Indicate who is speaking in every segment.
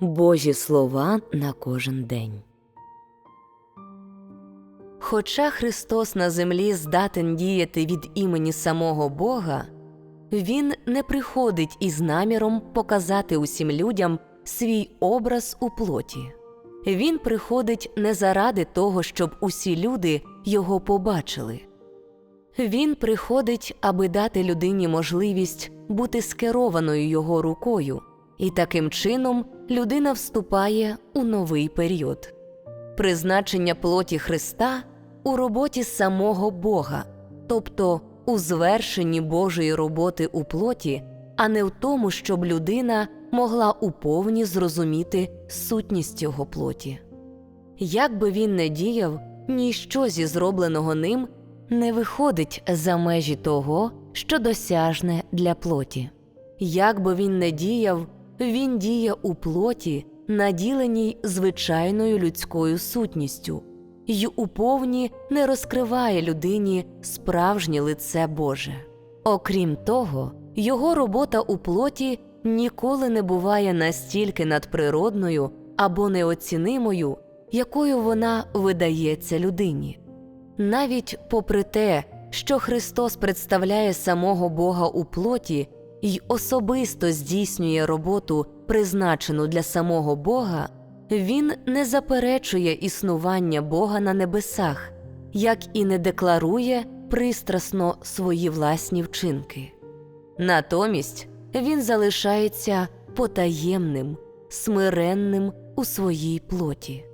Speaker 1: Божі слова на кожен день. Хоча Христос на землі здатен діяти від імені самого Бога, Він не приходить із наміром показати усім людям свій образ у плоті. Він приходить не заради того, щоб усі люди його побачили. Він приходить, аби дати людині можливість бути скерованою його рукою, і таким чином людина вступає у новий період. Призначення плоті Христа у роботі самого Бога, тобто у звершенні Божої роботи у плоті, а не в тому, щоб людина могла уповні зрозуміти сутність його плоті. Як би він не діяв, ніщо зі зробленого ним не виходить за межі того, що досяжне для плоті. Як би він не діяв, він діє у плоті, наділеній звичайною людською сутністю, й уповні не розкриває людині справжнє лице Боже. Окрім того, його робота у плоті ніколи не буває настільки надприродною або неоцінимою, якою вона видається людині. Навіть попри те, що Христос представляє самого Бога у плоті й особисто здійснює роботу, призначену для самого Бога, Він не заперечує існування Бога на небесах, як і не декларує пристрасно свої власні вчинки. Натомість він залишається потаємним, смиренним у своїй плоті.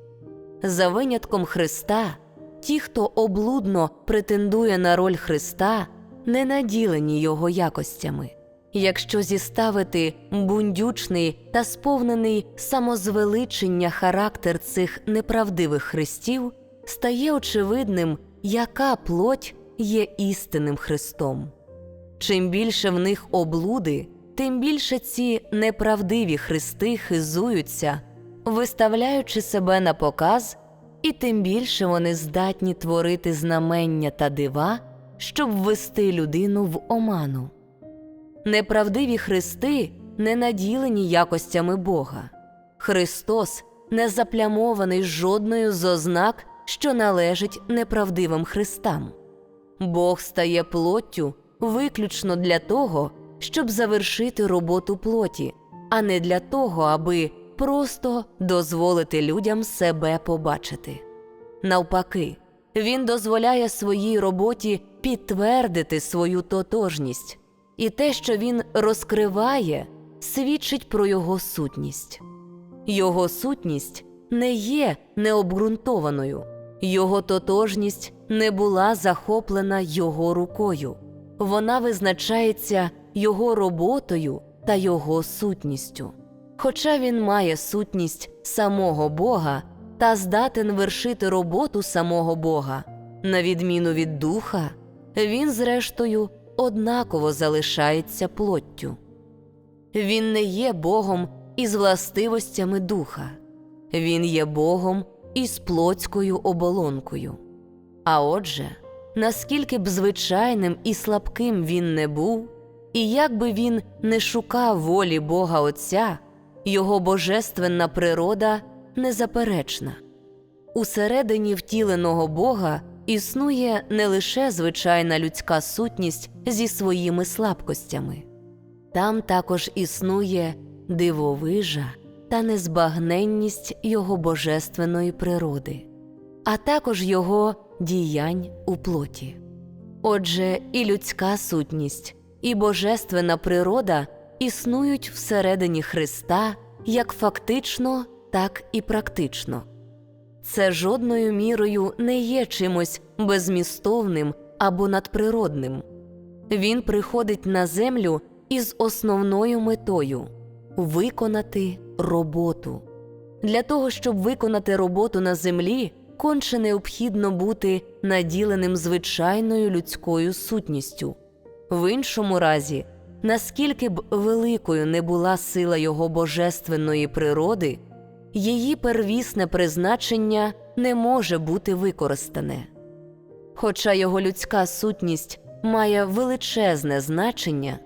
Speaker 1: За винятком Христа, ті, хто облудно претендує на роль Христа, не наділені його якостями. Якщо зіставити бундючний та сповнений самозвеличення характер цих неправдивих христів, стає очевидним, яка плоть є істинним Христом. Чим більше в них облуди, тим більше ці неправдиві христи хизуються, виставляючи себе на показ, і тим більше вони здатні творити знамення та дива, щоб ввести людину в оману. Неправдиві христи не наділені якостями Бога. Христос не заплямований жодною з ознак, що належить неправдивим христам. Бог стає плоттю виключно для того, щоб завершити роботу плоті, а не для того, аби просто дозволити людям себе побачити. Навпаки, він дозволяє своїй роботі підтвердити свою тотожність, і те, що він розкриває, свідчить про його сутність. Його сутність не є необґрунтованою, його тотожність не була захоплена його рукою, вона визначається його роботою та його сутністю. Хоча він має сутність самого Бога та здатен вершити роботу самого Бога, на відміну від духа, він, зрештою, однаково залишається плоттю. Він не є Богом із властивостями духа, він є Богом із плотською оболонкою. А отже, наскільки б звичайним і слабким він не був, і як би він не шукав волі Бога Отця, його божественна природа незаперечна. Усередині втіленого Бога існує не лише звичайна людська сутність зі своїми слабкостями, там також існує дивовижа та незбагненність його божественної природи, а також його діянь у плоті. Отже, і людська сутність, і божественна природа існують всередині Христа як фактично, так і практично. Це жодною мірою не є чимось безмістовним або надприродним. Він приходить на землю із основною метою виконати роботу. Для того, щоб виконати роботу на землі, конче необхідно бути наділеним звичайною людською сутністю. В іншому разі, наскільки б великою не була сила його божественної природи, її первісне призначення не може бути використане. Хоча його людська сутність має величезне значення,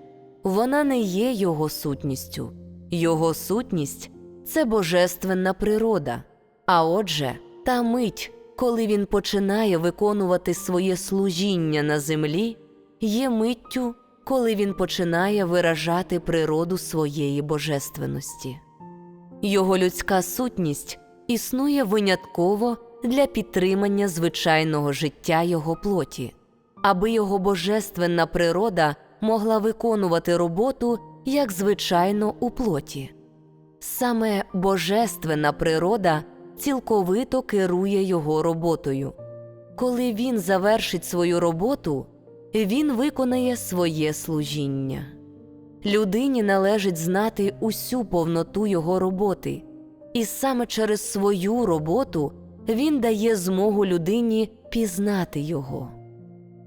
Speaker 1: вона не є його сутністю. Його сутність це божественна природа. А отже, та мить, коли він починає виконувати своє служіння на землі, є миттю, коли він починає виражати природу своєї божественності. Його людська сутність існує винятково для підтримання звичайного життя його плоті, аби його божественна природа могла виконувати роботу як звичайно у плоті. Саме божественна природа цілковито керує його роботою. Коли він завершить свою роботу, він виконає своє служіння. Людині належить знати усю повноту його роботи, і саме через свою роботу він дає змогу людині пізнати його.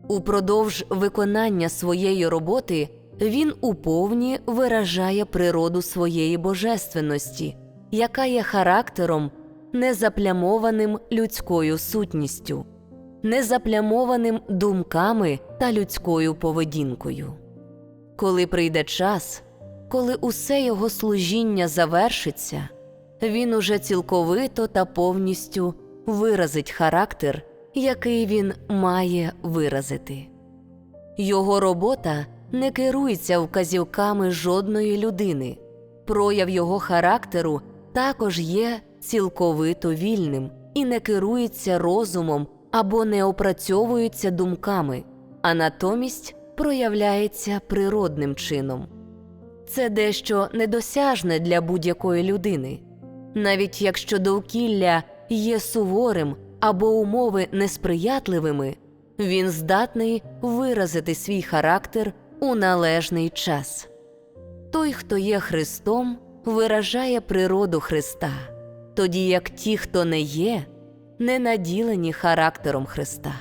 Speaker 1: Упродовж виконання своєї роботи він уповні виражає природу своєї божественності, яка є характером, незаплямованим людською сутністю, незаплямованим думками та людською поведінкою. Коли прийде час, коли усе його служіння завершиться, він уже цілковито та повністю виразить характер, який він має виразити. Його робота не керується вказівками жодної людини, прояв його характеру також є цілковито вільним і не керується розумом або не опрацьовується думками, а натомість проявляється природним чином. Це дещо недосяжне для будь-якої людини. Навіть якщо довкілля є суворим або умови несприятливими, він здатний виразити свій характер у належний час. Той, хто є Христом, виражає природу Христа, тоді як ті, хто не є, не наділені характером Христа.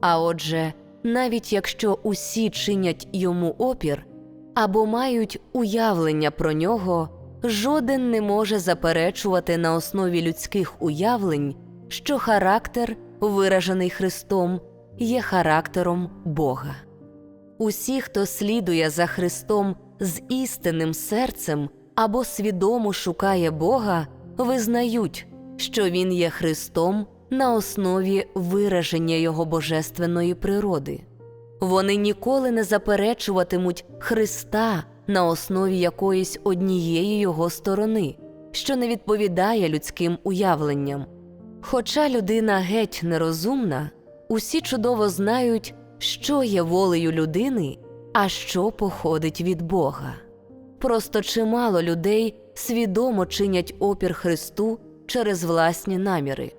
Speaker 1: А отже, навіть якщо усі чинять йому опір або мають уявлення про нього, жоден не може заперечувати на основі людських уявлень, що характер, виражений Христом, є характером Бога. Усі, хто слідує за Христом з істинним серцем або свідомо шукає Бога, визнають, що Він є Христом на основі вираження Його божественної природи. Вони ніколи не заперечуватимуть Христа на основі якоїсь однієї його сторони, що не відповідає людським уявленням. Хоча людина геть нерозумна, усі чудово знають, що є волею людини, а що походить від Бога. Просто чимало людей свідомо чинять опір Христу через власні наміри.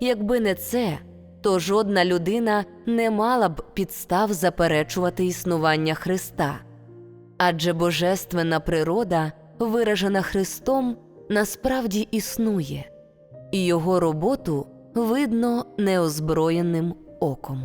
Speaker 1: Якби не це, то жодна людина не мала б підстав заперечувати існування Христа. Адже божественна природа, виражена Христом, насправді існує, і його роботу видно неозброєним оком.